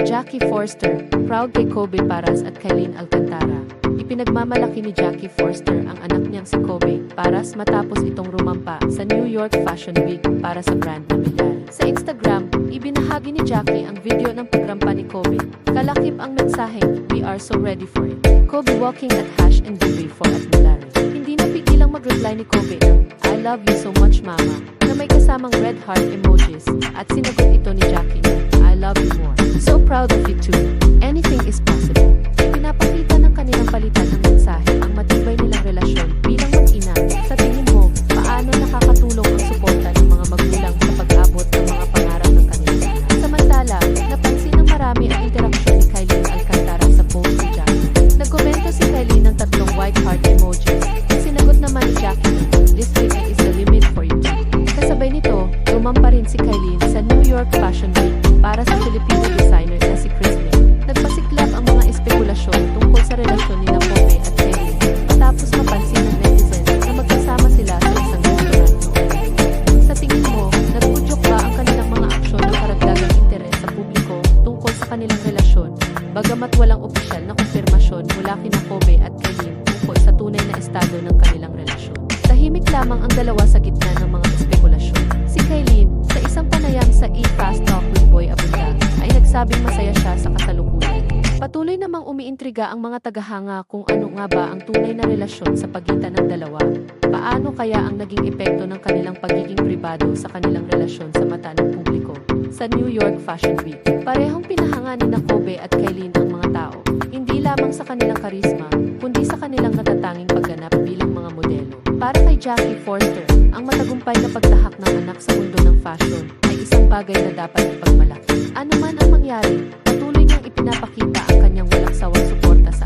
Jackie Forster, proud kay Kobe Paras at Kailin Alcantara. Ipinagmamalaki ni Jackie Forster ang anak niyang si Kobe Paras matapos itong rumampa sa New York Fashion Week para sa brand na Millar. Sa Instagram, ibinahagi ni Jackie ang video ng pagrampa ni Kobe. Kalakip ang mensaheng, we are so ready for it. Kobe walking at Hash and Dubai for at Millar. Hindi napigilang mag-reply ni Kobe ng, I love you so much mama, na may kasamang red heart emojis at sinagot ito ni Jackie proud of you too. Anything is possible. Pinapakita ng kanilang palitan ng mensahe ang matibay nilang relasyon bilang mag-ina. Sa tingin mo, paano nakakatulong ang suporta ng mga magulang sa pag-abot ng mga pangarap ng kanilang anak? Samantala, napansin ng marami ang interaksyon ni Kylie Alcantara sa post ni Jackie. Nagkomento si Kylie ng tatlong white heart emojis. Sinagot naman ni Jackie na, this weekend is the limit for you. Kasabay nito, rumampa rin si Kylie sa New York Fashion Week para sa Filipino designer na si Chris. Nagpasiklab ang mga espekulasyon tungkol sa relasyon ni Kobe at Kylie matapos mapansin ng netizens na magkasama sila sa isang restaurant. Sa tingin mo, nagudyok ba ang kanilang mga aksyon ng karagdagang interes sa publiko tungkol sa kanilang relasyon, bagamat walang opisyal na kumpirmasyon mula kina Kobe at Kylie tungkol sa tunay na estado ng kanilang relasyon. Tahimik lamang ang dalawa sa gitna ng mga espekulasyon. Masaya siya sa kasalukuyan. Patuloy namang umiintriga ang mga tagahanga kung ano nga ba ang tunay na relasyon sa pagitan ng dalawa. Paano kaya ang naging epekto ng kanilang pagiging pribado sa kanilang relasyon sa mata ng publiko? Sa New York Fashion Week, parehong pinahanga ni na Kobe at Kailin ang mga tao, hindi lamang sa kanilang karisma, kundi sa kanilang natatanging pagganap bilang mga modelo. Para kay Jackie Forster, ang matagumpay na pagtahak ng anak sa mundo ng fashion ay isang bagay na dapat ipagmalaki. Ano man ang mangyari, patuloy niyang ipinapakita ang kanyang walang sawang suporta sa